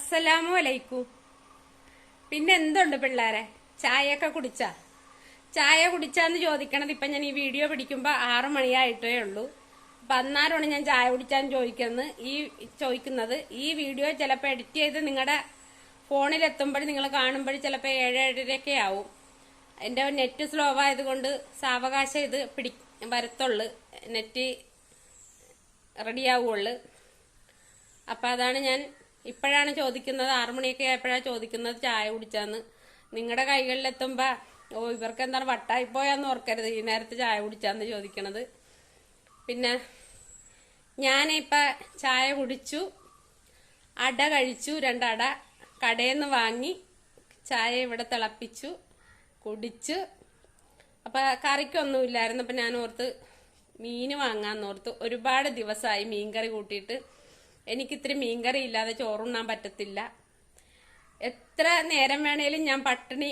അസ്സലാമു അലൈക്കും. പിന്നെ എന്തുണ്ട് പിള്ളേരെ? ചായയൊക്കെ കുടിച്ചാ? ചായ കുടിച്ചാന്ന് ചോദിക്കണത് ഇപ്പൊ ഞാൻ ഈ വീഡിയോ പിടിക്കുമ്പോ ആറു മണിയായിട്ടേ ഉള്ളൂ. അപ്പൊ അന്നേരമാണ് ഞാൻ ചായ കുടിച്ചാന്ന് ചോദിക്കുന്നത്? ഈ ചോദിക്കുന്നത് ഈ വീഡിയോ ചിലപ്പോൾ എഡിറ്റ് ചെയ്ത് നിങ്ങളുടെ ഫോണിൽ എത്തുമ്പോൾ നിങ്ങൾ കാണുമ്പോൾ ചിലപ്പോൾ ഏഴ് ആവും. എന്റെ നെറ്റ് സ്ലോ ആയതുകൊണ്ട് സാവകാശം ഇത് പിടി വരത്തുള്ളു. നെറ്റ് റെഡിയാവുള്ളു അപ്പൊ അതാണ് ഞാൻ ഇപ്പോഴാണ് ചോദിക്കുന്നത് ആറുമണിയൊക്കെ ആയപ്പോഴാണ് ചോദിക്കുന്നത് ചായ കുടിച്ചാന്ന്. നിങ്ങളുടെ കൈകളിലെത്തുമ്പോ ഓ ഇവർക്ക് എന്താണ് വട്ടായിപ്പോയാന്ന് ഓർക്കരുത്. ഈ നേരത്തെ ചായ കുടിച്ചാന്ന് ചോദിക്കണത്. പിന്നെ ഞാനിപ്പ ചായ കുടിച്ചു അട കഴിച്ചു രണ്ടട കടയിൽ വാങ്ങി ചായ ഇവിടെ തിളപ്പിച്ചു കുടിച്ചു. അപ്പൊ കറിക്കൊന്നുമില്ലായിരുന്നു. അപ്പൊ ഞാൻ ഓർത്ത് മീൻ വാങ്ങാന്ന് ഓർത്ത് ഒരുപാട് ദിവസമായി മീൻകറി കൂട്ടിയിട്ട്. എനിക്ക് ഇത്തിരി മീൻകറി ഇല്ലാതെ ചോറുണ്ണാൻ പറ്റത്തില്ല. എത്ര നേരം വേണേലും ഞാൻ പട്ടിണി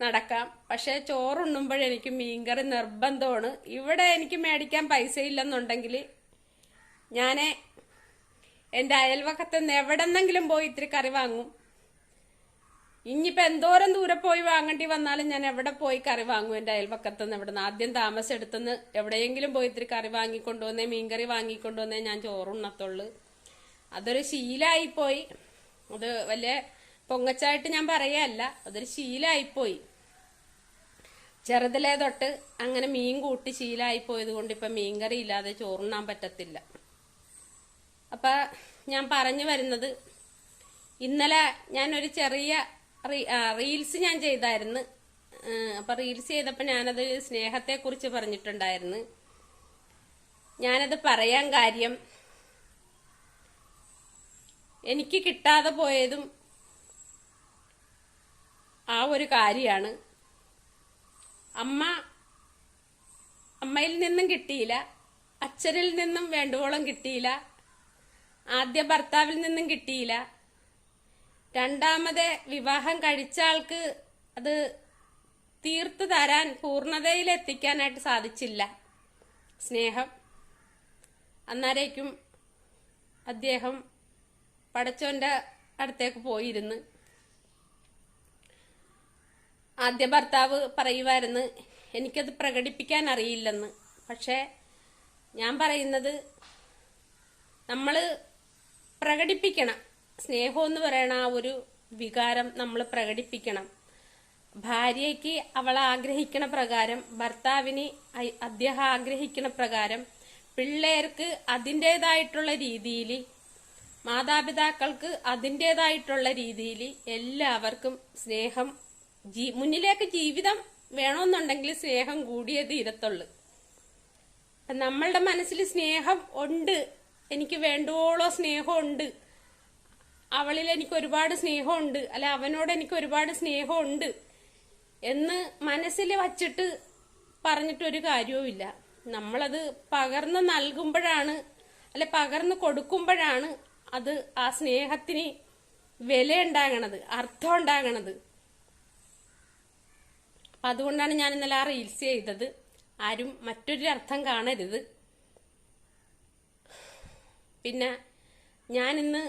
നടക്കാം. പക്ഷെ ചോറുണ്ണുമ്പോഴെനിക്ക് മീൻകറി നിർബന്ധമാണ്. ഇവിടെ എനിക്ക് മേടിക്കാൻ പൈസ ഇല്ലെന്നുണ്ടെങ്കിൽ ഞാൻ എന്റെ അയൽവക്കത്ത് നിന്ന് എവിടെന്നെങ്കിലും പോയി ഇത്തിരി കറി വാങ്ങും. ഇനിയിപ്പോൾ എന്തോരം ദൂരെ പോയി വാങ്ങേണ്ടി വന്നാലും ഞാൻ എവിടെ പോയി കറി വാങ്ങും? എന്റെ അയൽവക്കത്ത് നിന്ന് എവിടെ നിന്ന് ആദ്യം താമസം എടുത്തുനിന്ന് എവിടെയെങ്കിലും പോയി ഇത്തിരി കറി വാങ്ങിക്കൊണ്ടുവന്നേ മീൻകറി വാങ്ങിക്കൊണ്ടുവന്നേ ഞാൻ ചോറുണ്ണത്തുള്ളു. അതൊരു ശീലായിപ്പോയി. അത് വലിയ പൊങ്ങച്ചായിട്ട് ഞാൻ പറയല്ല. അതൊരു ശീലായിപ്പോയി. ചെറുതിലേ തൊട്ട് അങ്ങനെ മീൻ കൂട്ടി ശീലായി പോയത് കൊണ്ട് ഇപ്പൊ മീൻകറി ഇല്ലാതെ ചോറുണ്ണാൻ പറ്റത്തില്ല. അപ്പൊ ഞാൻ പറഞ്ഞു വരുന്നത് ഇന്നലെ ഞാനൊരു ചെറിയ റീൽസ് ഞാൻ ചെയ്തായിരുന്നു. അപ്പം റീൽസ് ചെയ്തപ്പോൾ ഞാനത് സ്നേഹത്തെ കുറിച്ച് പറഞ്ഞിട്ടുണ്ടായിരുന്നു. ഞാനത് പറയാൻ കാര്യം എനിക്ക് കിട്ടാതെ പോയതും ആ ഒരു കാര്യമാണ്. അമ്മ അമ്മയിൽ നിന്നും കിട്ടിയില്ല. അച്ഛനിൽ നിന്നും വേണ്ടുവോളം കിട്ടിയില്ല. ആദ്യ ഭർത്താവിൽ നിന്നും കിട്ടിയില്ല. രണ്ടാമത് വിവാഹം കഴിച്ച ആൾക്ക് അത് തീർത്തു തരാൻ പൂർണതയിൽ എത്തിക്കാനായിട്ട് സാധിച്ചില്ല. സ്നേഹം. അന്നേരേക്കും അദ്ദേഹം പടച്ചോന്റെ അടുത്തേക്ക് പോയിരുന്ന്. ആദ്യ ഭർത്താവ് പറയുമായിരുന്നു എനിക്കത് പ്രകടിപ്പിക്കാൻ അറിയില്ലെന്ന്. പക്ഷേ ഞാൻ പറയുന്നത് നമ്മൾ പ്രകടിപ്പിക്കണം. സ്നേഹം എന്ന് പറയണ ആ ഒരു വികാരം നമ്മൾ പ്രകടിപ്പിക്കണം. ഭാര്യയ്ക്ക് അവൾ ആഗ്രഹിക്കണ പ്രകാരം ഭർത്താവിന് അദ്ദേഹം ആഗ്രഹിക്കണ പ്രകാരം പിള്ളേർക്ക് അതിന്റെതായിട്ടുള്ള രീതിയിൽ മാതാപിതാക്കൾക്ക് അതിന്റെതായിട്ടുള്ള രീതിയിൽ എല്ലാവർക്കും സ്നേഹം ജീ മുന്നിലേക്ക് ജീവിതം വേണമെന്നുണ്ടെങ്കിൽ സ്നേഹം കൂടിയേ തീരത്തുള്ളൂ. അപ്പം നമ്മളുടെ മനസ്സിൽ സ്നേഹം ഉണ്ട് എനിക്ക് വേണ്ടുവോളോ സ്നേഹമുണ്ട് അവളിൽ എനിക്ക് ഒരുപാട് സ്നേഹമുണ്ട് അല്ല അവനോട് എനിക്ക് ഒരുപാട് സ്നേഹമുണ്ട് എന്ന് മനസ്സിൽ വച്ചിട്ട് പറഞ്ഞിട്ടൊരു കാര്യവുമില്ല. നമ്മളത് പകർന്ന് നൽകുമ്പോഴാണ് അല്ലെ പകർന്ന് കൊടുക്കുമ്പോഴാണ് അത് ആ സ്നേഹത്തിന് വില ഉണ്ടാകണത് അർത്ഥം ഉണ്ടാകണത് അപ്പൊ അതുകൊണ്ടാണ് ഞാൻ ഇന്നലെ ആ റീൽസ് ചെയ്തത്. ആരും മറ്റൊരു അർത്ഥം കാണരുത്. പിന്നെ ഞാൻ ഇന്ന്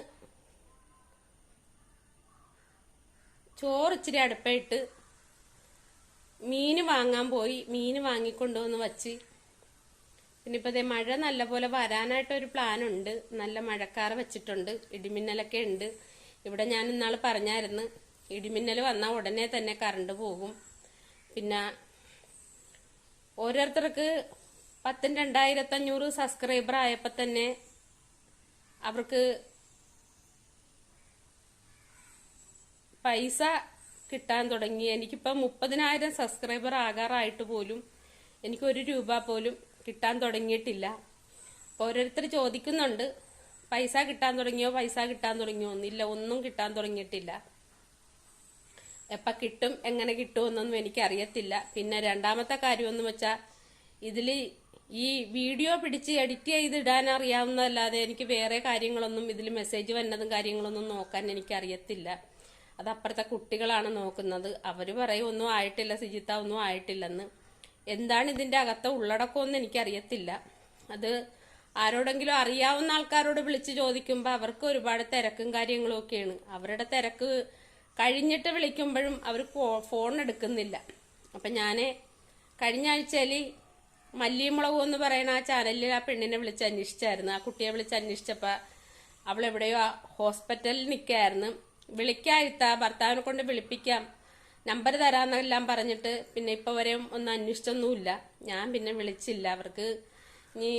ചോറ് ഇച്ചിരി അടുപ്പയിട്ട് മീന് വാങ്ങാൻ പോയി. മീന് വാങ്ങിക്കൊണ്ടുവന്ന് വച്ച് ഇപ്പൊ ദേ മഴ നല്ലപോലെ വരാനായിട്ട് ഒരു പ്ലാൻ ഉണ്ട് നല്ല മഴക്കാറ് വെച്ചിട്ടുണ്ട്. ഇടിമിന്നലൊക്കെ ഉണ്ട്. ഇവിടെ ഞാൻ ഇന്നാൾ പറഞ്ഞായിരുന്നു ഇടിമിന്നൽ വന്നാൽ ഉടനെ തന്നെ കറണ്ട് പോകും. പിന്നെ ഓരോരുത്തർക്ക് പത്തും രണ്ടായിരത്തി അഞ്ഞൂറ് സബ്സ്ക്രൈബർ ആയപ്പോ തന്നെ അവർക്ക് പൈസ കിട്ടാൻ തുടങ്ങി. എനിക്കിപ്പോ മുപ്പതിനായിരം സബ്സ്ക്രൈബർ ആകാറായിട്ട് പോലും എനിക്കൊരു രൂപ പോലും കിട്ടാൻ തുടങ്ങിയിട്ടില്ല. അപ്പോൾ ഓരോരുത്തർ ചോദിക്കുന്നുണ്ട് പൈസ കിട്ടാൻ തുടങ്ങിയോ? പൈസ കിട്ടാൻ തുടങ്ങിയോ? ഒന്നില്ല ഒന്നും കിട്ടാൻ തുടങ്ങിയിട്ടില്ല. എപ്പ കിട്ടും എങ്ങനെ കിട്ടുമെന്നൊന്നും എനിക്കറിയത്തില്ല. പിന്നെ രണ്ടാമത്തെ കാര്യം എന്ന് വെച്ചാൽ ഇതിൽ ഈ വീഡിയോ പിടിച്ച് എഡിറ്റ് ചെയ്ത് ഇടാൻ അറിയാവുന്നതല്ലാതെ എനിക്ക് വേറെ കാര്യങ്ങളൊന്നും ഇതിൽ മെസ്സേജ് വന്നതും കാര്യങ്ങളൊന്നും നോക്കാൻ എനിക്കറിയത്തില്ല. അത് അപ്പുറത്തെ കുട്ടികളാണ് നോക്കുന്നത്. അവർ പറയും ഒന്നും ആയിട്ടില്ല സുജിത്ത ഒന്നും ആയിട്ടില്ലെന്ന്. എന്താണ് ഇതിന്റെ അകത്തെ ഉള്ളടക്കമൊന്നും എനിക്കറിയത്തില്ല. അത് ആരോടെങ്കിലും അറിയാവുന്ന ആൾക്കാരോട് വിളിച്ച് ചോദിക്കുമ്പോൾ അവർക്ക് ഒരുപാട് തിരക്കും കാര്യങ്ങളും ഒക്കെയാണ്. അവരുടെ തിരക്ക് കഴിഞ്ഞിട്ട് വിളിക്കുമ്പോഴും അവർ ഫോൺ എടുക്കുന്നില്ല. അപ്പം ഞാൻ കഴിഞ്ഞ ആഴ്ചയിൽ മല്ലിമുളക് എന്ന് പറയുന്ന ആ ചാനലിൽ ആ പെണ്ണിനെ വിളിച്ച് അന്വേഷിച്ചായിരുന്നു. ആ കുട്ടിയെ വിളിച്ച് അന്വേഷിച്ചപ്പോൾ അവൾ എവിടെയോ ഹോസ്പിറ്റലിൽ നിൽക്കായിരുന്നു വിളിക്കാത്ത ഭർത്താവിനെ കൊണ്ട് വിളിപ്പിക്കാം. നമ്പർ തരാന്നെല്ലാം പറഞ്ഞിട്ട് പിന്നെ ഇപ്പൊ വരെ ഒന്നും അന്വേഷിച്ചൊന്നുമില്ല. ഞാൻ പിന്നെ വിളിച്ചില്ല. അവർക്ക് ഇനി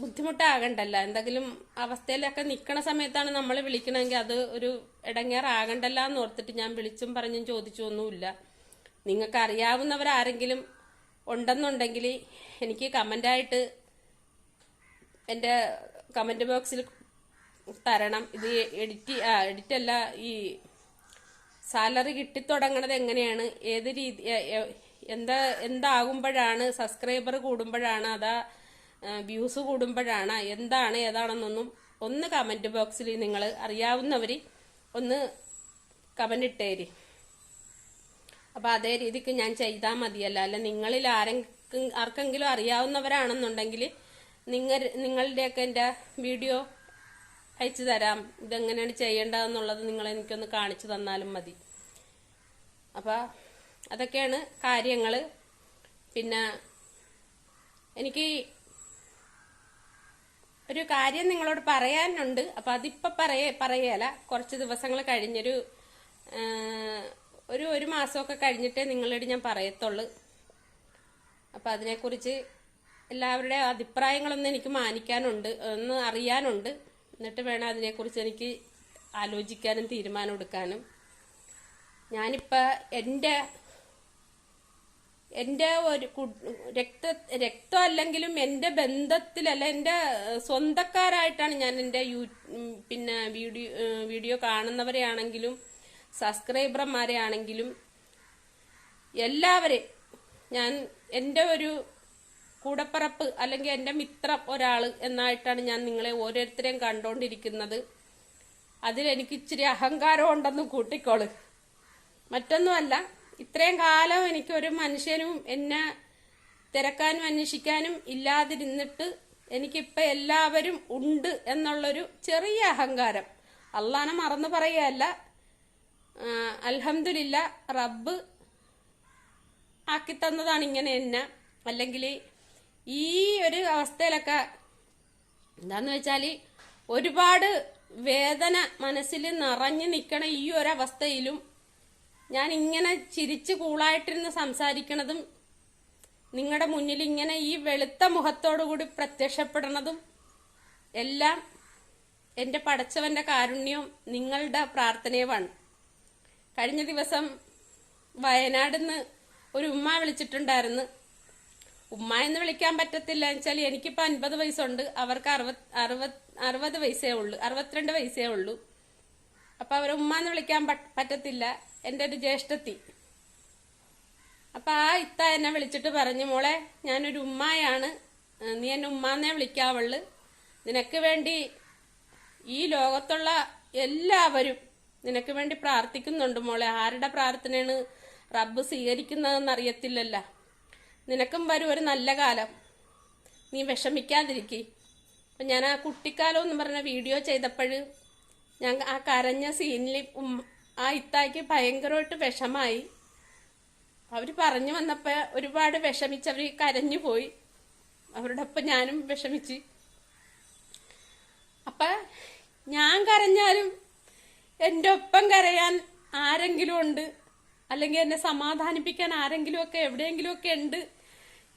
ബുദ്ധിമുട്ടാകണ്ടല്ല. എന്തെങ്കിലും അവസ്ഥയിലൊക്കെ നിൽക്കണ സമയത്താണ് നമ്മൾ വിളിക്കണമെങ്കിൽ അത് ഒരു ഇടങ്ങേറാകണ്ടല്ല എന്ന് ഓർത്തിട്ട് ഞാൻ വിളിച്ചും പറഞ്ഞും ചോദിച്ചു ഒന്നുമില്ല. നിങ്ങൾക്ക് അറിയാവുന്നവരാരെങ്കിലും ഉണ്ടെന്നുണ്ടെങ്കിൽ എനിക്ക് കമന്റായിട്ട് എന്റെ കമന്റ് ബോക്സിൽ തരണം. ഇത് എഡിറ്റ് എഡിറ്റല്ല ഈ സാലറി കിട്ടിത്തുടങ്ങണത് എങ്ങനെയാണ്? ഏത് രീതി എന്താ എന്താകുമ്പോഴാണ് സബ്സ്ക്രൈബർ കൂടുമ്പോഴാണ് അതാ വ്യൂസ് കൂടുമ്പോഴാണ് എന്താണ് ഏതാണെന്നൊന്നും ഒന്ന് കമന്റ് ബോക്സിൽ നിങ്ങൾ അറിയാവുന്നവർ ഒന്ന് കമന്റ് ഇട്ടേരി. അപ്പോൾ അതേ രീതിക്ക് ഞാൻ ചെയ്താൽ മതിയല്ല. അല്ല നിങ്ങളിൽ ആരെങ്കിലും ആർക്കെങ്കിലും അറിയാവുന്നവരാണെന്നുണ്ടെങ്കിൽ നിങ്ങൾ നിങ്ങളുടെയൊക്കെ എന്റെ വീഡിയോ അയച്ചു തരാം. ഇതെങ്ങനെയാണ് ചെയ്യേണ്ടതെന്നുള്ളത് നിങ്ങൾ എനിക്കൊന്ന് കാണിച്ചു തന്നാലും മതി. അപ്പോൾ അതൊക്കെയാണ് കാര്യങ്ങൾ പിന്നെ എനിക്ക് ഒരു കാര്യം നിങ്ങളോട് പറയാനുണ്ട്. അപ്പോൾ അതിപ്പോൾ പറയ പറയല. കുറച്ച് ദിവസങ്ങൾ കഴിഞ്ഞൊരു ഒരു ഒരു മാസമൊക്കെ കഴിഞ്ഞിട്ടേ നിങ്ങളോട് ഞാൻ പറയത്തുള്ളൂ. അപ്പോൾ അതിനെക്കുറിച്ച് എല്ലാവരുടെ അഭിപ്രായങ്ങളൊന്നും എനിക്ക് മാനിക്കാനുണ്ട് ഒന്ന് അറിയാനുണ്ട്. എന്നിട്ട് വേണം അതിനെക്കുറിച്ച് എനിക്ക് ആലോചിക്കാനും തീരുമാനം എടുക്കാനും. ഞാനിപ്പോൾ എന്റെ എന്റെ ഒരു രക്ത രക്തം അല്ലെങ്കിലും എന്റെ ബന്ധത്തിലല്ല എന്റെ സ്വന്തക്കാരായിട്ടാണ് ഞാൻ എന്റെ യൂ പിന്നെ വീഡിയോ വീഡിയോ വീഡിയോ കാണുന്നവരെയാണെങ്കിലും സബ്സ്ക്രൈബർമാരെ ആണെങ്കിലും എല്ലാവരെയും ഞാൻ എന്റെ ഒരു കൂടപ്പറപ്പ് അല്ലെങ്കിൽ എന്റെ മിത്രം ഒരാൾ എന്നായിട്ടാണ് ഞാൻ നിങ്ങളെ ഓരോരുത്തരെയും കണ്ടുകൊണ്ടിരിക്കുന്നത് അതിലെനിക്ക് ഇച്ചിരി അഹങ്കാരം ഉണ്ടെന്ന് കൂട്ടിക്കോൾ. മറ്റൊന്നുമല്ല ഇത്രയും കാലം എനിക്ക് ഒരു മനുഷ്യനും എന്നെ തിരക്കാനും അന്വേഷിക്കാനും ഇല്ലാതിരുന്നിട്ട് എനിക്കിപ്പോൾ എല്ലാവരും ഉണ്ട് എന്നുള്ളൊരു ചെറിയ അഹങ്കാരം. അള്ളാനെ മറന്നു പറയുകയല്ല അൽഹംദുലില്ല റബ്ബ് ആക്കി തന്നതാണ് ഇങ്ങനെ എന്നെ. അല്ലെങ്കിൽ ഈ ഒരു അവസ്ഥയിലൊക്കെ എന്താന്ന് വെച്ചാൽ ഒരുപാട് വേദന മനസ്സിൽ നിറഞ്ഞു നിൽക്കണ ഈ ഒരവസ്ഥയിലും ഞാൻ ഇങ്ങനെ ചിരിച്ച് കൂളായിട്ടിരുന്ന് സംസാരിക്കണതും നിങ്ങളുടെ മുന്നിൽ ഇങ്ങനെ ഈ വെളുത്ത മുഖത്തോടു കൂടി പ്രത്യക്ഷപ്പെടണതും എല്ലാം എന്റെ പടച്ചവന്റെ കാരുണ്യവും നിങ്ങളുടെ പ്രാർത്ഥനയുമാണ്. കഴിഞ്ഞ ദിവസം വയനാടിന്ന് ഒരു ഉമ്മ വിളിച്ചിട്ടുണ്ടായിരുന്നു. ഉമ്മ എന്ന് വിളിക്കാൻ പറ്റത്തില്ല വെച്ചാൽ എനിക്കിപ്പോൾ അൻപത് വയസ്സുണ്ട്. അവർക്ക് അറുപത് അറുപത് അറുപത് വയസ്സേ ഉള്ളൂ. അറുപത്തിരണ്ട് വയസ്സേ ഉള്ളൂ. അപ്പൊ അവർ ഉമ്മ എന്ന് വിളിക്കാൻ പറ്റത്തില്ല. എന്റെ ഒരു ജ്യേഷ്ഠത്തി. അപ്പൊ ആ ഇത്ത എന്നെ വിളിച്ചിട്ട് പറഞ്ഞു മോളെ ഞാനൊരു ഉമ്മയാണ്. നീ എന്നെ ഉമ്മാന്നേ വിളിക്കാവുള്ളു. നിനക്ക് വേണ്ടി ഈ ലോകത്തുള്ള എല്ലാവരും നിനക്ക് വേണ്ടി പ്രാർത്ഥിക്കുന്നുണ്ട് മോളെ. ആരുടെ പ്രാർത്ഥനയാണ് റബ്ബ് സ്വീകരിക്കുന്നതെന്ന് അറിയത്തില്ലല്ലോ. നിനക്കും വരും ഒരു നല്ല കാലം. നീ വിഷമിക്കാതിരിക്കി. അപ്പം ഞാൻ ആ കുട്ടിക്കാലം എന്ന് പറഞ്ഞ വീഡിയോ ചെയ്തപ്പോൾ ഞാൻ ആ കരഞ്ഞ സീനിൽ ആ ഇത്തായ്ക്ക് ഭയങ്കരമായിട്ട് വിഷമായി. അവർ പറഞ്ഞു വന്നപ്പോൾ ഒരുപാട് വിഷമിച്ചവർ കരഞ്ഞു പോയി. അവരുടെ ഒപ്പം ഞാനും വിഷമിച്ച്. അപ്പം ഞാൻ കരഞ്ഞാലും എന്റെ ഒപ്പം കരയാൻ ആരെങ്കിലും ഉണ്ട്? അല്ലെങ്കിൽ എന്നെ സമാധാനിപ്പിക്കാൻ ആരെങ്കിലുമൊക്കെ എവിടെയെങ്കിലുമൊക്കെ ഉണ്ട്?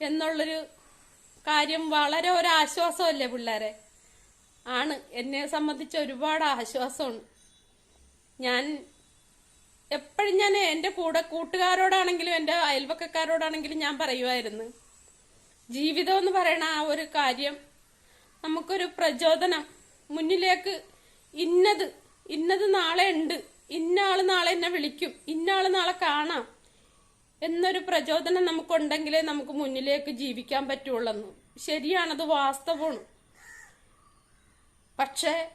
എന്നുള്ളൊരു കാര്യം വളരെ ഒരു ആശ്വാസമല്ലേ പിള്ളേരെ? ആണ്. എന്നെ സംബന്ധിച്ച് ഒരുപാട് ആശ്വാസമാണ് ഞാൻ എപ്പോഴും ഞാൻ എന്റെ കൂടെ കൂട്ടുകാരോടാണെങ്കിലും എന്റെ അയൽവക്കക്കാരോടാണെങ്കിലും ഞാൻ പറയുമായിരുന്നു. ജീവിതം എന്ന് പറയണ ആ ഒരു കാര്യം നമുക്കൊരു പ്രചോദനം. മുന്നിലേക്ക് ഇന്നത് ഇന്നത് നാളെ ഉണ്ട്. ഇന്ന നാളെ എന്നെ വിളിക്കും. ഇന്ന നാളെ കാണാം. എന്നൊരു പ്രചോദനം നമുക്കുണ്ടെങ്കിലേ നമുക്ക് മുന്നിലേക്ക് ജീവിക്കാൻ പറ്റുള്ളൂ ശരിയാണത് വാസ്തവമാണ്. പക്ഷേ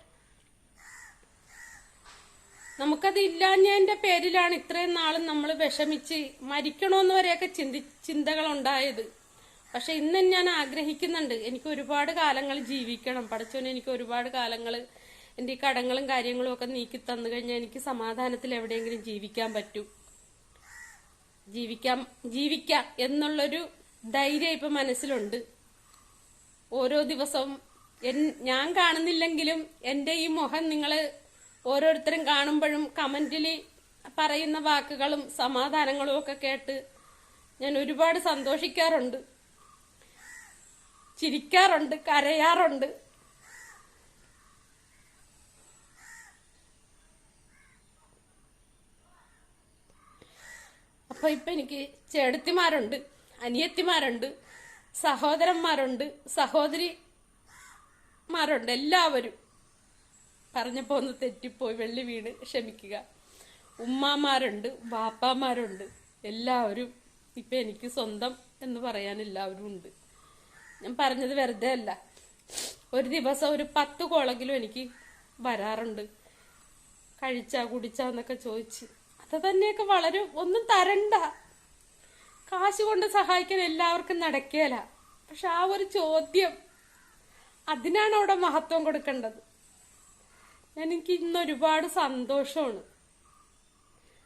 നമുക്കത് ഇല്ലാഞ്ഞതിന്റെ പേരിലാണ് ഇത്രയും നാളും നമ്മൾ വിഷമിച്ച് മരിക്കണോന്ന് വരെയൊക്കെ ചിന്തി ചിന്തകൾ ഉണ്ടായത് പക്ഷെ ഇന്ന് ഞാൻ ആഗ്രഹിക്കുന്നുണ്ട് എനിക്ക് ഒരുപാട് കാലങ്ങൾ ജീവിക്കണം. പഠിച്ചോനെ എനിക്ക് ഒരുപാട് കാലങ്ങൾ എന്റെ ഈ കടങ്ങളും കാര്യങ്ങളും ഒക്കെ നീക്കി തന്നു കഴിഞ്ഞാൽ എനിക്ക് സമാധാനത്തിൽ എവിടെയെങ്കിലും ജീവിക്കാൻ പറ്റും. ജീവിക്കാം ജീവിക്കാം എന്നുള്ളൊരു ധൈര്യം ഇപ്പൊ മനസ്സിലുണ്ട്. ഓരോ ദിവസവും ഞാൻ കാണുന്നില്ലെങ്കിലും എന്റെ ഈ മുഖം നിങ്ങൾ ഓരോരുത്തരും കാണുമ്പോഴും കമന്റിൽ പറയുന്ന വാക്കുകളും സമാധാനങ്ങളും ഒക്കെ കേട്ട് ഞാൻ ഒരുപാട് സന്തോഷിക്കാറുണ്ട്. ചിരിക്കാറുണ്ട് കരയാറുണ്ട്. അപ്പൊ ഇപ്പൊ എനിക്ക് ചേടത്തിമാരുണ്ട് അനിയത്തിമാരുണ്ട് സഹോദരന്മാരുണ്ട് സഹോദരിമാരുണ്ട് എല്ലാവരും. പറഞ്ഞപ്പോ ഒന്ന് തെറ്റിപ്പോയി വെള്ളി വീണ് ക്ഷമിക്കുക. ഉമ്മാമാരുണ്ട് ബാപ്പാമാരുണ്ട് എല്ലാവരും ഇപ്പൊ എനിക്ക് സ്വന്തം എന്ന് പറയാൻ എല്ലാവരും ഉണ്ട്. ഞാൻ പറഞ്ഞത് വെറുതെ അല്ല. ഒരു ദിവസം ഒരു പത്ത് കോളെങ്കിലും എനിക്ക് വരാറുണ്ട്. കഴിച്ചാ കുടിച്ചാന്നൊക്കെ ചോദിച്ച് അത് തന്നെയൊക്കെ വളരെ ഒന്നും തരണ്ട. കാശ് കൊണ്ട് സഹായിക്കാൻ എല്ലാവർക്കും നടക്കേല. പക്ഷെ ആ ഒരു ചോദ്യം അതിനാണ് അവിടെ മഹത്വം കൊടുക്കേണ്ടത്. എനിക്ക് ഇന്ന് ഒരുപാട് സന്തോഷമാണ്.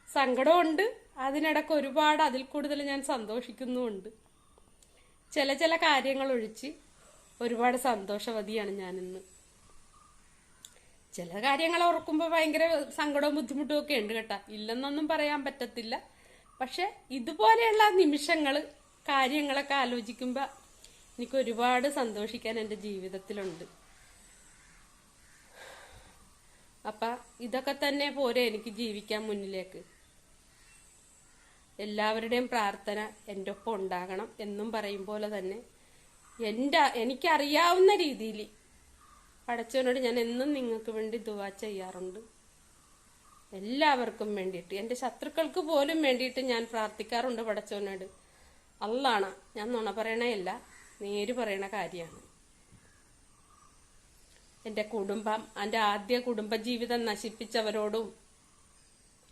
സങ്കടമുണ്ട്. അതിനിടക്ക് ഒരുപാട് അതിൽ കൂടുതൽ ഞാൻ സന്തോഷിക്കുന്നുമുണ്ട്. ചില ചില കാര്യങ്ങൾ ഒഴിച്ച് ഒരുപാട് സന്തോഷവതിയാണ് ഞാൻ ഇന്ന് ചില കാര്യങ്ങൾ ഓർക്കുമ്പോൾ ഭയങ്കര സങ്കടവും ബുദ്ധിമുട്ടും ഒക്കെ ഉണ്ട് കേട്ടോ. ഇല്ലെന്നൊന്നും പറയാൻ പറ്റത്തില്ല. പക്ഷെ ഇതുപോലെയുള്ള നിമിഷങ്ങൾ കാര്യങ്ങളൊക്കെ ആലോചിക്കുമ്പോൾ എനിക്ക് ഒരുപാട് സന്തോഷിക്കാൻ എന്റെ ജീവിതത്തിലുണ്ട്. അപ്പ ഇതൊക്കെ തന്നെ പോരെ എനിക്ക് ജീവിക്കാൻ മുന്നിലേക്ക്. എല്ലാവരുടെയും പ്രാർത്ഥന എന്റെ ഒപ്പം ഉണ്ടാകണം എന്നും പറയും പോലെ തന്നെ എന്റെ എനിക്കറിയാവുന്ന രീതിയിൽ പടച്ചവനോട് ഞാൻ എന്നും നിങ്ങൾക്ക് വേണ്ടി ദുവാ ചെയ്യാറുണ്ട്. എല്ലാവർക്കും വേണ്ടിയിട്ട്. എന്റെ ശത്രുക്കൾക്ക് പോലും വേണ്ടിയിട്ട് ഞാൻ പ്രാർത്ഥിക്കാറുണ്ട് പടച്ചവനോട്. അള്ളാണ്. ഞാൻ നുണ പറയണയല്ല നേര് പറയണ കാര്യമാണ്. എന്റെ കുടുംബം എന്റെ ആദ്യ കുടുംബ ജീവിതം നശിപ്പിച്ചവരോടും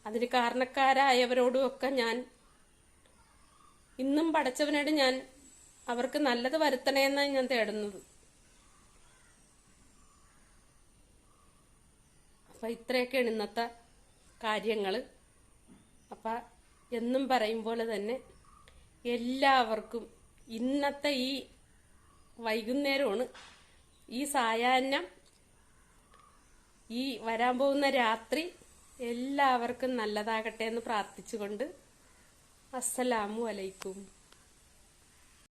അതിന് കാരണക്കാരായവരോടും ഒക്കെ ഞാൻ ഇന്നും പടച്ചവനോട് ഞാൻ അവർക്ക് നല്ലത് വരുത്തണേന്നാണ് ഞാൻ തേടുന്നത്. അപ്പൊ ഇത്രയൊക്കെയാണ് ഇന്നത്തെ കാര്യങ്ങൾ അപ്പം എന്നും പറയും പോലെ തന്നെ എല്ലാവർക്കും ഇന്നത്തെ ഈ വൈകുന്നേരമാണ് ഈ സായാഹ്നം ഈ വരാൻ പോകുന്ന രാത്രി എല്ലാവർക്കും നല്ലതാകട്ടെ എന്ന് പ്രാർത്ഥിച്ചുകൊണ്ട് അസ്സലാമു അലൈക്കും.